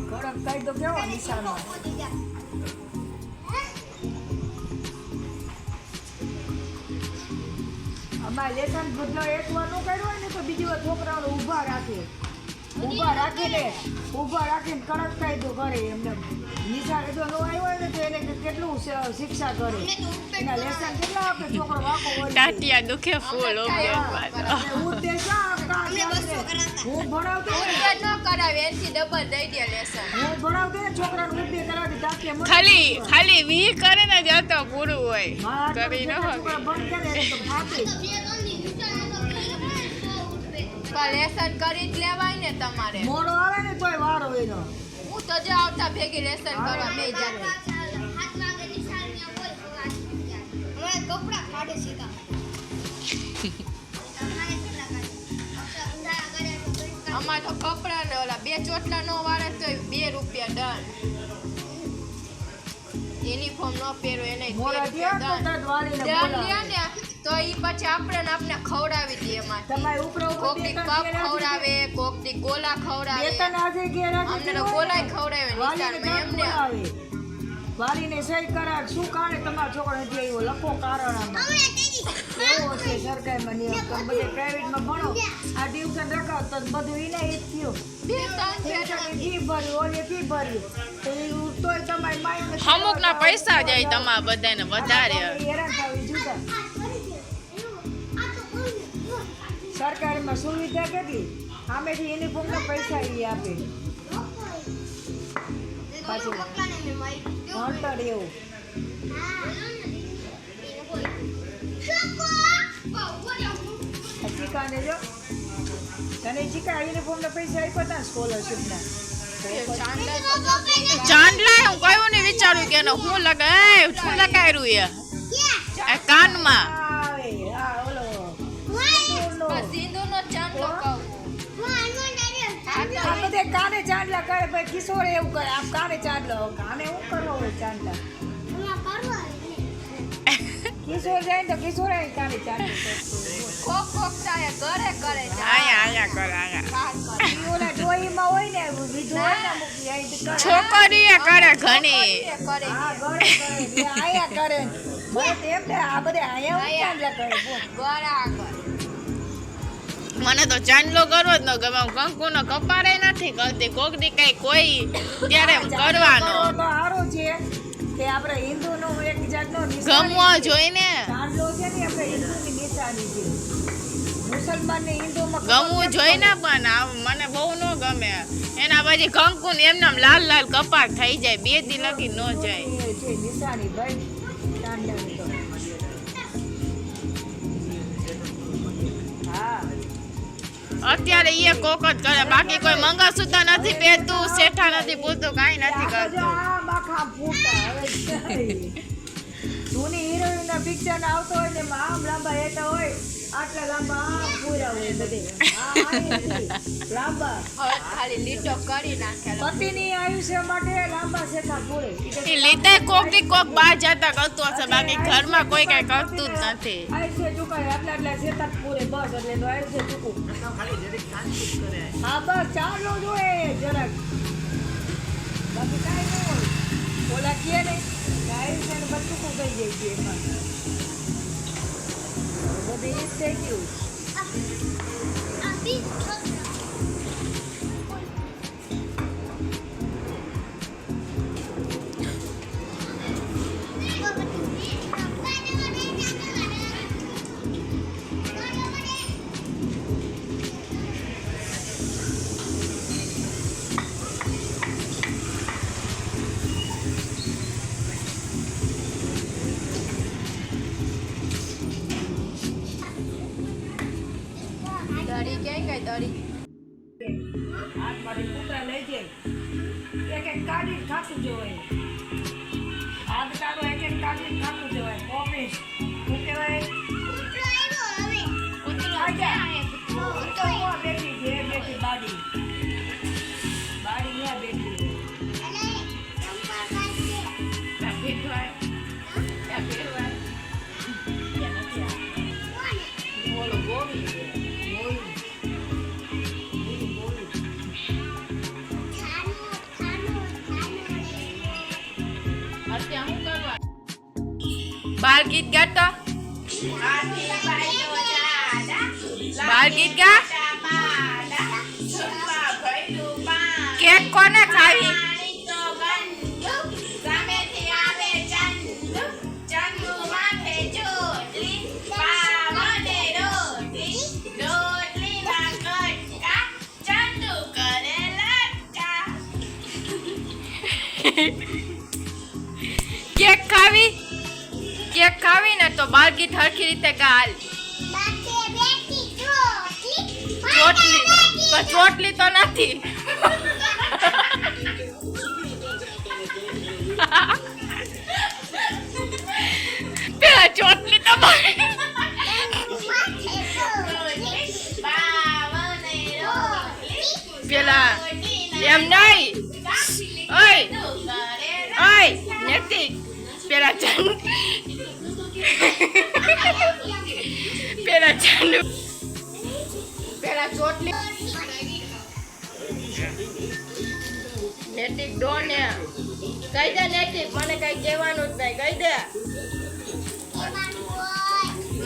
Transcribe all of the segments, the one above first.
કડક કાયદો કેવો નિશાન અમારે લેસન બધો એક વારનું કર્યું હોય ને તો બીજી વાર છોકરાઓને ઊભા રાખે. ઊભા રાખીને ઊભા રાખીને કડક કાયદો કરે એમને. નિશાળે જો નો આવ્યો હોય ને તો એને કેટલું શિક્ષા કરે. એના લેસન કેટલા આપે છોકરો વાંકો ટાટિયા દુખે ફૂલ હા, તે ભણાવતો કરાવે એનથી ડબલ દઈ દે લેસન. હું છોકરાને ખાલી ખાલી વી કરે ને જતો તો પૂરું હોય. કરી ન હોય. તો ફાટે લેસન કરી જ લેવાય ને તમારે. મોડો આવે ને તોય વારો એનો. હું તો જે આવતા ભેગી લેસન કરવા બે જાતે. કપડા તો કપડા અમારે તો બે ચોટલા નો વાળે તો બે રૂપિયા ડન યુનિફોર્મ નો પહેરો એને. ને તો ઈ પછી આપણે ને આપણે ખવડાવી દઈએ એમાંથી. કોક બે કપ ખવડાવે કોક દી ગોલા ખવડાવે. અમને તો ગોલાય ખવડાવે નિશાળમાં એમને. વાલીને સહી કરાર શું કારણે તમારા છોકરો નથી આવ્યો? લખો કારણ આમાં. એવો છે સરકારમાં નિયમ તમે બધે પ્રાઇવેટમાં ભણો. આ ટ્યુશન રખાવ તો બધું એને જ થયું. બે ત્રણ ટ્યુશનની ફી ભરી ઓલી ફી ભરી તો એ તોય તમારી માઈને અમુક ના પૈસા જાય તમારા બધાને વધારે. હેરાન થવી જુદા. સરકારીમાં સુવિધા કેટલી? આમેથી યુનિફોર્મના પૈસા એ આપે. પાછું ભણતર એવું ચીકાને જો. તને ચીકા યુનિફોર્મના પૈસા આપ્યા હતા સ્કોલરશીપના ચાંદલા હું કયું ને વિચાર્યું કે હું લગાય, શું લગાવ્યું એ? એ કાનમાં. કાને ચાંદલા કરે ભાઈ? કિશોર એવું કરે. આમ કાને ચાંદલો કાને હું કરવો હોય ચાંદલા? કિશોર જાય તો કિશોર આય કાને ચાંદલો કોક કોક થાય કરે કરે આયા આયા કરે આયા. ઓલા ડોહીમાં હોય ને વિધુ હોય ને. મૂકી કરે. છોકરીએ કરે ઘણી. કરે. હા કરે આયા કરે. મને તો એમ આ બધે આયા હું ચાંદલા કરે. બોલ. ઘર મને તો ચાંદલો કરવો જ ન ગમે. હું કંકુ નો કપારે નથી કરતી. કોક દી કઈ કોઈ ત્યારે કરવાનો. ચાંદલો કરવો તો સારું છે કે આપણે હિન્દુનો એક જાતનો ગમવો જોઈને. ચાંદલો છે ને આપણે હિન્દુની નિશાની છે. મુસલમાન ને હિન્દુમાં ગમવું જોઈને પણ આ મને બહુ ન ગમે. એના પછી કંકુ ને એમને લાલ લાલ કપાળ થઈ જાય. બે દી લગી ન જાય. નિશાની ભાઈ અત્યારે એ કોક જ કરે. બાકી કોઈ મંગળસૂત્ર નથી પહેરતું, શેઠા નથી પૂરતું કાંઈ નથી કરતું. જૂની હિરોઈન ના પિક્ચર આવતો હોય ને આમ લાંબા હેઠા હોય આટલા લાંબા આમ પૂરા હોય બધે. લાંબા. હવે ખાલી લીટો કરી નાખેલો પતિની આયુષ્ય માટે લાંબા શેઠા પૂરે. એ લીધે કોકની કોક બહાર જતા કરતું હશે બાકી ઘરમાં કોઈ કઈ કરતું જ નથી. આયુષ્ય ચૂકાય આટલા આટલા શેઠા પૂરે બસ એટલે તો આયુષ્ય ચૂકવું હા બસ ચાલો જોઈએ જરાક. બાકી કાંઈ નહીં હોય. ઓલા કહે ને કે આયુષ્યને બધું થઈ જાય છે એમાં. બધે એ જ થઈ ગયું ગઈ દડી હાથમાંથી કૂતરા લઈ જાય. એક એક કાઢી ખાતું જવાય બાળ ગીત ગાતો? બાળ ગીત ગા? કેક કોને ખાવી? તો ગીત હરખી રીતે ગાલ. ચોટલી ચોટલી તો નથી. પેલા ચોટલી નેટિક ડોન કહી દે નેટિક મને કઈ કહેવાનું જ નહીં કહી દે.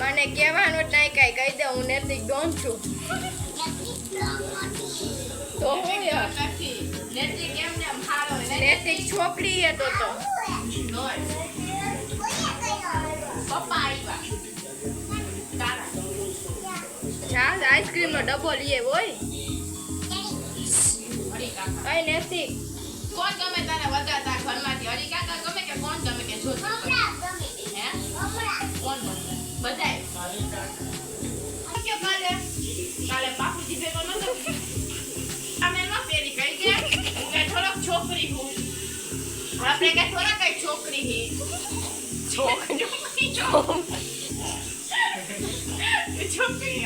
મને કહેવાનું જ નહીં કઈ કહી દે હું નેતિક ડોન છું. તો હું યાર નેતિક છોકરી હે તો તો ચાલ આઈસ્ક્રીમ નો ડબ્બો લઈએ હોય. કઈ નેતિક કોણ ગમે તારે વધારે તારા ઘરમાંથી? હરી કાકા ગમે કે કોણ ગમે કે જો હે? કોણ ગમે? બધાય. કયો કાલે? કાલે બાપુજી ભેગો નતો અમે ન પેરી કઈ કે? હું કે થોડોક છોકરી હું. આપણે કે થોડા કઈ છોકરી હી. છોકરી છોકરી છોકરી